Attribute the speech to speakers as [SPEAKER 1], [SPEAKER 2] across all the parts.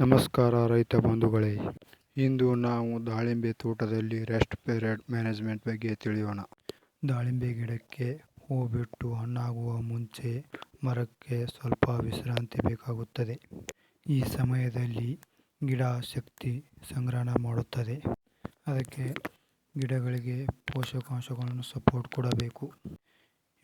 [SPEAKER 1] ನಮಸ್ಕಾರ ರೈತ ಬಂಧುಗಳೇ. ಇಂದು ನಾವು ದಾಳಿಂಬೆ ತೋಟದಲ್ಲಿ ರೆಸ್ಟ್ ಪೀರಿಯಡ್ ಮ್ಯಾನೇಜ್ಮೆಂಟ್ ಬಗ್ಗೆ ತಿಳಿಯೋಣ. ದಾಳಿಂಬೆ ಗಿಡಕ್ಕೆ ಹೂ ಬಿಟ್ಟು ಹಣ್ಣಾಗುವ ಮುಂಚೆ ಮರಕ್ಕೆ ಸ್ವಲ್ಪ ವಿಶ್ರಾಂತಿ ಬೇಕಾಗುತ್ತದೆ. ಈ ಸಮಯದಲ್ಲಿ ಗಿಡ ಶಕ್ತಿ ಸಂಗ್ರಹಣ ಮಾಡುತ್ತದೆ. ಅದಕ್ಕೆ ಗಿಡಗಳಿಗೆ ಪೋಷಕಾಂಶಗಳನ್ನು ಸಪೋರ್ಟ್ ಕೊಡಬೇಕು.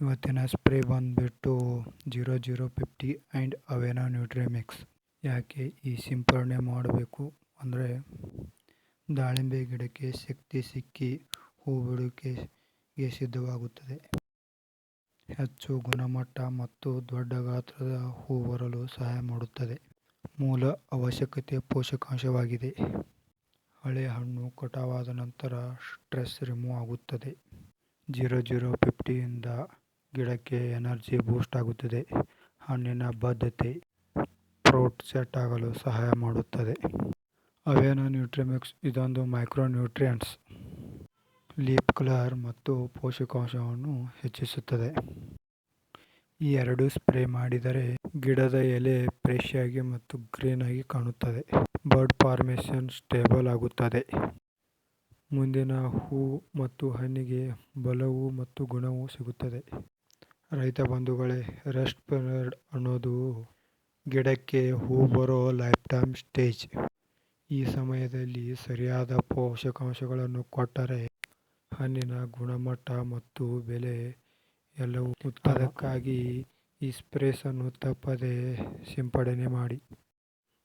[SPEAKER 1] ಇವತ್ತಿನ ಸ್ಪ್ರೇ ಬಂದುಬಿಟ್ಟು ಜೀರೋ ಜೀರೋ ಫಿಫ್ಟಿ ಆ್ಯಂಡ್ ಅವೇನಾ ನ್ಯೂಟ್ರಿಮಿಕ್ಸ್. ಯಾಕೆ ಈ ಸಿಂಪರಣೆ ಮಾಡಬೇಕು? ಅಂದರೆ ದಾಳಿಂಬೆ ಗಿಡಕ್ಕೆ ಶಕ್ತಿ ಸಿಕ್ಕಿ ಹೂ ಬಿಡುವಿಕೆಗೆ ಸಿದ್ಧವಾಗುತ್ತದೆ. ಹೆಚ್ಚು ಗುಣಮಟ್ಟ ಮತ್ತು ದೊಡ್ಡ ಗಾತ್ರದ ಹೂ ಬರಲು ಸಹಾಯ ಮಾಡುತ್ತದೆ. ಮೂಲ ಅವಶ್ಯಕತೆ ಪೋಷಕಾಂಶವಾಗಿದೆ. ಹಳೆ ಹಣ್ಣು ಕಟಾವಾದ ನಂತರ ಸ್ಟ್ರೆಸ್ ರಿಮೂವ್ ಆಗುತ್ತದೆ. ಜೀರೋ ಜೀರೋ ಫಿಫ್ಟಿಯಿಂದ ಗಿಡಕ್ಕೆ ಎನರ್ಜಿ ಬೂಸ್ಟ್ ಆಗುತ್ತದೆ. ಹಣ್ಣಿನ ಬದ್ಧತೆ. ಫ್ರೂಟ್ ಸೆಟ್ ಆಗಲು ಸಹಾಯ ಮಾಡುತ್ತದೆ. ಅವೇನೋ ನ್ಯೂಟ್ರಿಮಿಕ್ಸ್, ಇದೊಂದು ಮೈಕ್ರೋ ನ್ಯೂಟ್ರಿಯೆಂಟ್ಸ್ ಲೀಫ್ ಕಲರ್ ಮತ್ತು ಪೋಷಕಾಂಶವನ್ನು ಹೆಚ್ಚಿಸುತ್ತದೆ. ಈ ಎರಡು ಸ್ಪ್ರೇ ಮಾಡಿದರೆ ಗಿಡದ ಎಲೆ ಫ್ರೆಶ್ ಆಗಿ ಮತ್ತು ಗ್ರೀನ್ ಆಗಿ ಕಾಣುತ್ತದೆ. ಬರ್ಡ್ ಫಾರ್ಮೇಷನ್ ಸ್ಟೇಬಲ್ ಆಗುತ್ತದೆ. ಮುಂದಿನ ಹೂ ಮತ್ತು ಹಣ್ಣಿಗೆ ಬಲವು ಮತ್ತು ಗುಣವು ಸಿಗುತ್ತದೆ. ರೈತ ಬಂಧುಗಳೇ, ರೆಸ್ಟ್ ಪೀರಿಯಡ್ ಅನ್ನೋದು ಗಿಡಕ್ಕೆ ಹೂ ಬರೋ ಲೈಫ್ ಟೈಮ್ ಸ್ಟೇಜ್ ಈ ಸಮಯದಲ್ಲಿ ಸರಿಯಾದ ಪೋಷಕಾಂಶಗಳನ್ನು ಕೊಟ್ಟರೆ ಹಣ್ಣಿನ ಗುಣಮಟ್ಟ ಮತ್ತು ಬೆಲೆ ಎಲ್ಲವೂ ಅದಕ್ಕಾಗಿ ಈ ಸ್ಪ್ರೇಸನ್ನು ತಪ್ಪದೆ ಸಿಂಪಡಣೆ ಮಾಡಿ.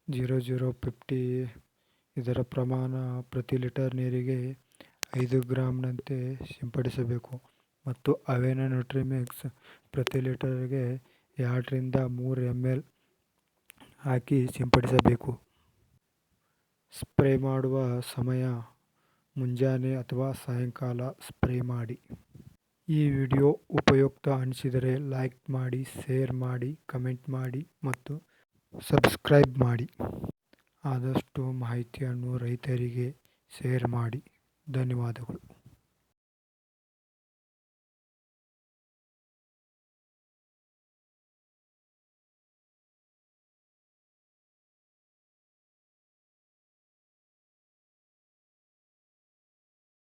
[SPEAKER 1] ಜೀರೋ ಜೀರೋ ಫಿಫ್ಟಿ ಇದರ ಪ್ರಮಾಣ ಪ್ರತಿ ಲೀಟರ್ ನೀರಿಗೆ ಐದು ಗ್ರಾಮ್ನಂತೆ ಸಿಂಪಡಿಸಬೇಕು. ಮತ್ತು ಅವೇನ ನ್ಯೂಟ್ರಿಮಿಕ್ಸ್ ಪ್ರತಿ ಲೀಟರ್ಗೆ ಎರಡರಿಂದ ಮೂರು ಎಂ ಎಲ್ ಹಾಕಿ ಸಿಂಪಡಿಸಬೇಕು. ಸ್ಪ್ರೇ ಮಾಡುವ ಸಮಯ ಮುಂಜಾನೆ ಅಥವಾ ಸಾಯಂಕಾಲ ಸ್ಪ್ರೇ ಮಾಡಿ. ಈ ವಿಡಿಯೋ ಉಪಯುಕ್ತ ಅನಿಸಿದರೆ ಲೈಕ್ ಮಾಡಿ, ಶೇರ್ ಮಾಡಿ, ಕಮೆಂಟ್ ಮಾಡಿ ಮತ್ತು ಸಬ್ಸ್ಕ್ರೈಬ್ ಮಾಡಿ. ಆದಷ್ಟು ಮಾಹಿತಿಯನ್ನು ರೈತರಿಗೆ ಶೇರ್ ಮಾಡಿ. ಧನ್ಯವಾದಗಳು.